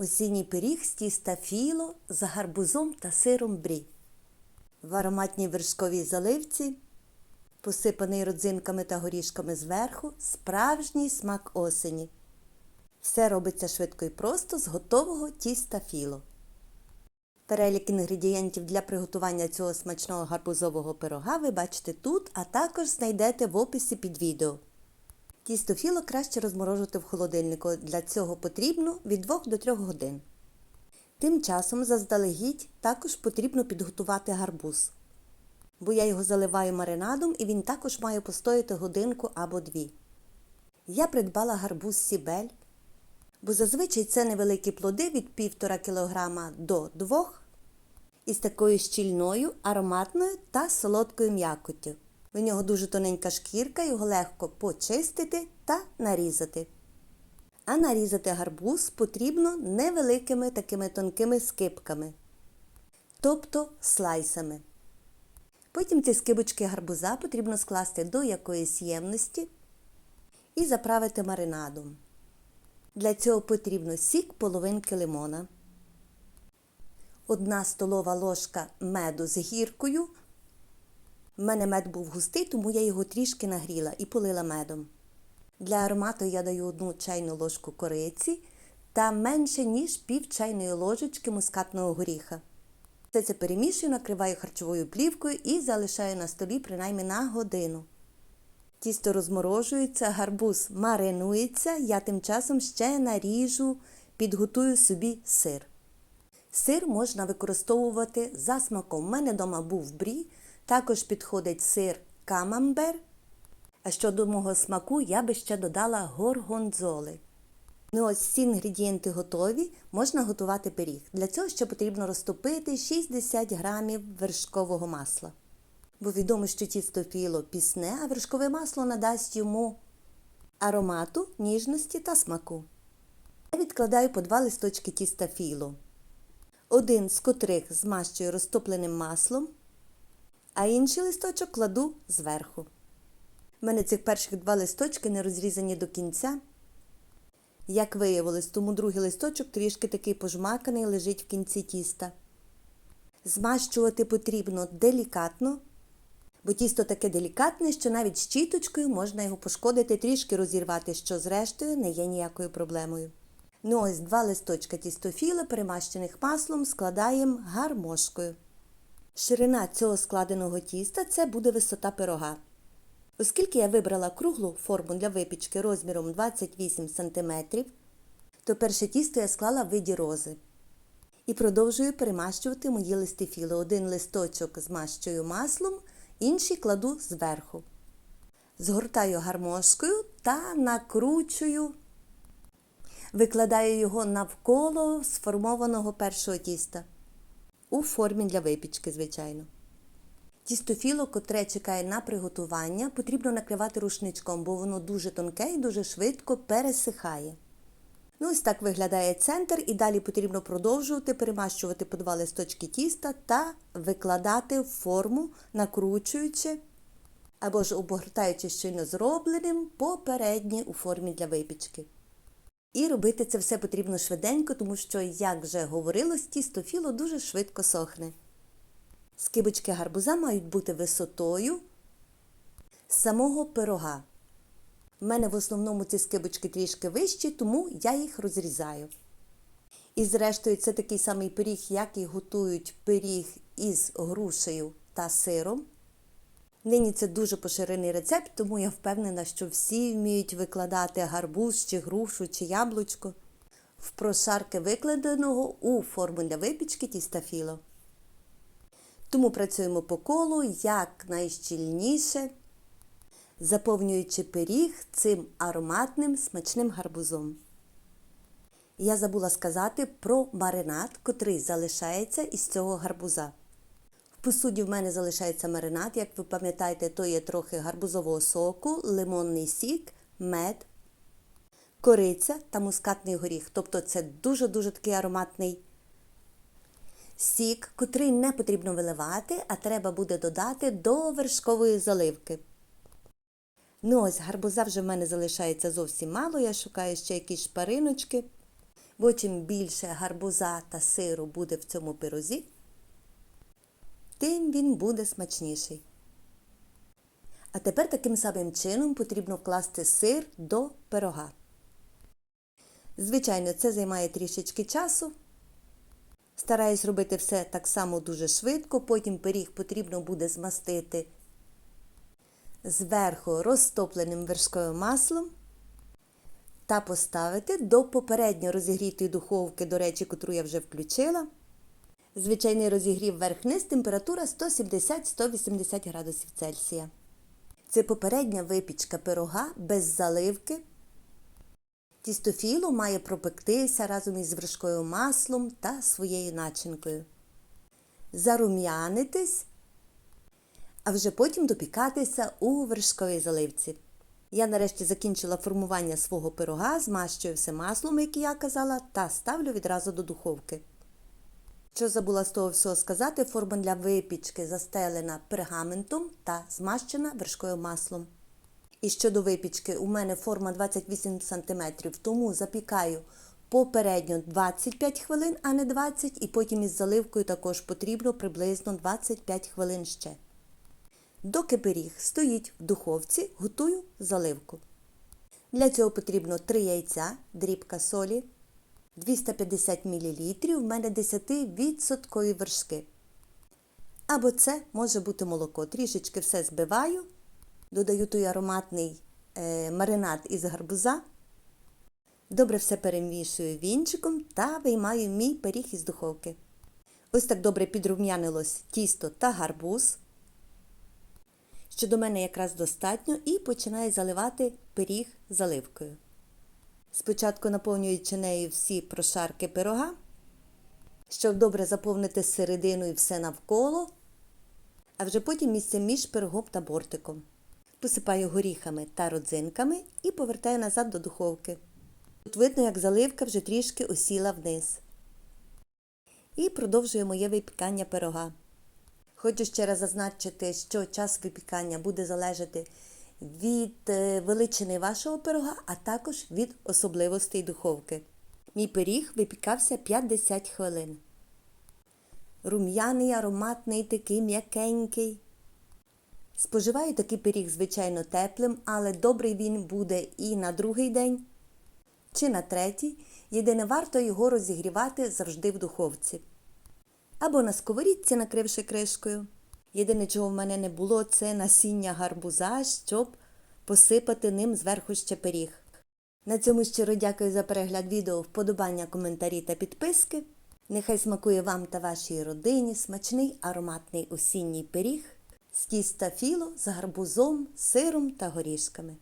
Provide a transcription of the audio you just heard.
Осінній пиріг з тіста філо з гарбузом та сиром брі. В ароматній вершковій заливці, посипаний родзинками та горішками зверху, справжній смак осені. Все робиться швидко і просто з готового тіста філо. Перелік інгредієнтів для приготування цього смачного гарбузового пирога ви бачите тут, а також знайдете в описі під відео. Тісто філо краще розморожувати в холодильнику. Для цього потрібно від 2 до 3 годин. Тим часом заздалегідь також потрібно підготувати гарбуз. Бо я його заливаю маринадом і він також має постояти годинку або дві. Я придбала гарбуз сібель, бо зазвичай це невеликі плоди від 1,5 кг до 2 із такою щільною, ароматною та солодкою м'якоттю. У нього дуже тоненька шкірка, його легко почистити та нарізати. А нарізати гарбуз потрібно невеликими такими тонкими скибками, тобто слайсами. Потім ці скибочки гарбуза потрібно скласти до якоїсь ємності і заправити маринадом. Для цього потрібно сік половинки лимона, одна столова ложка меду з гіркою. У мене мед був густий, тому я його трішки нагріла і полила медом. Для аромату я даю одну чайну ложку кориці та менше, ніж пів чайної ложечки мускатного горіха. Все це перемішую, накриваю харчовою плівкою і залишаю на столі принаймні на годину. Тісто розморожується, гарбуз маринується, я тим часом ще наріжу, підготую собі сир. Сир можна використовувати за смаком. У мене вдома був брі, також підходить сир камамбер. А щодо мого смаку, я би ще додала горгонзоли. Ну ось всі інгредієнти готові, можна готувати пиріг. Для цього ще потрібно розтопити 60 грамів вершкового масла. Бо відомо, що тісто філо пісне, а вершкове масло надасть йому аромату, ніжності та смаку. Я відкладаю по два листочки тіста філо, один з котрих змащую розтопленим маслом, а інший листочок кладу зверху. У мене цих перших два листочки не розрізані до кінця. Як виявилось, тому другий листочок трішки такий пожмаканий лежить в кінці тіста. Змащувати потрібно делікатно, бо тісто таке делікатне, що навіть щіточкою можна його пошкодити, трішки розірвати, що зрештою не є ніякою проблемою. Ну ось два листочка тістофіла, перемащених маслом, складаємо гармошкою. Ширина цього складеного тіста це буде висота пирога. Оскільки я вибрала круглу форму для випічки розміром 28 см, то перше тісто я склала в виді рози. І продовжую перемащувати мої листи філи. Один листочок змащую маслом, інший кладу зверху. Згортаю гармошкою та накручую, викладаю його навколо сформованого першого тіста. У формі для випічки, звичайно. Тістофіло, котре чекає на приготування, потрібно накривати рушничком, бо воно дуже тонке і дуже швидко пересихає. Ну, ось так виглядає центр, і далі потрібно продовжувати перемащувати по два листочки тіста та викладати в форму, накручуючи або ж обгортаючи щойно зробленим попереднє у формі для випічки. І робити це все потрібно швиденько, тому що, як вже говорилось, тісто філо дуже швидко сохне. Скибочки гарбуза мають бути висотою самого пирога. У мене в основному ці скибочки трішки вищі, тому я їх розрізаю. І зрештою, це такий самий пиріг, як і готують пиріг із грушею та сиром. Нині це дуже поширений рецепт, тому я впевнена, що всі вміють викладати гарбуз, чи грушу, чи яблучко в прошарки викладеного у форму для випічки тіста філо. Тому працюємо по колу якнайщільніше, заповнюючи пиріг цим ароматним смачним гарбузом. Я забула сказати про маринад, котрий залишається із цього гарбуза. В посуді в мене залишається маринад, як ви пам'ятаєте, то є трохи гарбузового соку, лимонний сік, мед, кориця та мускатний горіх. Тобто це дуже-дуже такий ароматний сік, котрий не потрібно виливати, а треба буде додати до вершкової заливки. Ну ось, гарбуза вже в мене залишається зовсім мало, я шукаю ще якісь шпариночки. Бо чим більше гарбуза та сиру буде в цьому пирозі, тим він буде смачніший. А тепер таким самим чином потрібно вкласти сир до пирога. Звичайно, це займає трішечки часу. Стараюсь робити все так само дуже швидко, потім пиріг потрібно буде змастити зверху розтопленим вершковим маслом та поставити до попередньо розігрітої духовки, до речі, котру я вже включила. Звичайний розігрів верх-низ, температура 170-180 градусів Цельсія. Це попередня випічка пирога без заливки. Тістофіло має пропектися разом із вершковим маслом та своєю начинкою. Зарум'янитись, а вже потім допікатися у вершковій заливці. Я нарешті закінчила формування свого пирога, змащую все маслом, як я казала, та ставлю відразу до духовки. Що забула з того всього сказати, форма для випічки застелена пергаментом та змащена вершковим маслом. І щодо випічки, у мене форма 28 см, тому запікаю попередньо 25 хвилин, а не 20, і потім із заливкою також потрібно приблизно 25 хвилин ще. Доки пиріг стоїть в духовці, готую заливку. Для цього потрібно 3 яйця, дрібка солі, 250 мл, в мене 10% вершки. Або це може бути молоко. Трішечки все збиваю, додаю той ароматний е, маринад із гарбуза. Добре все перемішую вінчиком та виймаю мій пиріг із духовки. Ось так добре підрум'янилось тісто та гарбуз що до мене якраз достатньо, і починаю заливати пиріг заливкою. Спочатку наповнюючи нею всі прошарки пирога, щоб добре заповнити середину і все навколо, а вже потім місце між пирогом та бортиком. Посипаю горіхами та родзинками і повертаю назад до духовки. Тут видно, як заливка вже трішки осіла вниз. І продовжую моє випікання пирога. Хочу ще раз зазначити, що час випікання буде залежати від е, величини вашого пирога, а також від особливостей духовки. Мій пиріг випікався 50 хвилин. Рум'яний, ароматний, такий м'якенький. Споживаю такий пиріг, звичайно, теплим, але добрий він буде і на другий день, чи на третій. Єдине варто його розігрівати завжди в духовці або на сковорідці, накривши кришкою. Єдине, чого в мене не було, це насіння гарбуза, щоб посипати ним зверху ще пиріг. На цьому щиро дякую за перегляд відео, вподобання, коментарі та підписки. Нехай смакує вам та вашій родині смачний ароматний осінній пиріг з тіста філо з гарбузом, сиром та горішками.